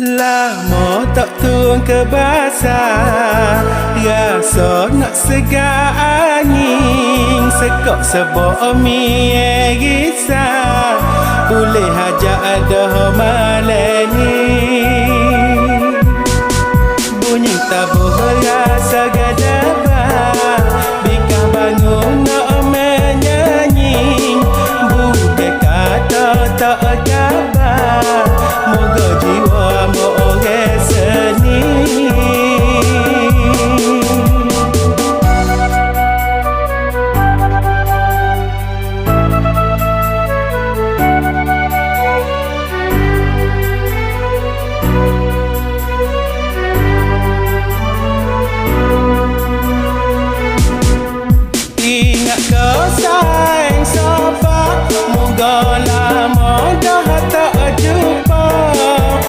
Lama tak turun ke basah. Rasa nak segar angin. Sekok sebuah omi yang risah Boleh hajar ada malani Bunyi tabuh rasa gadabah Bika bangun nak menyanyi. Bukit kata tak gabah Minha casa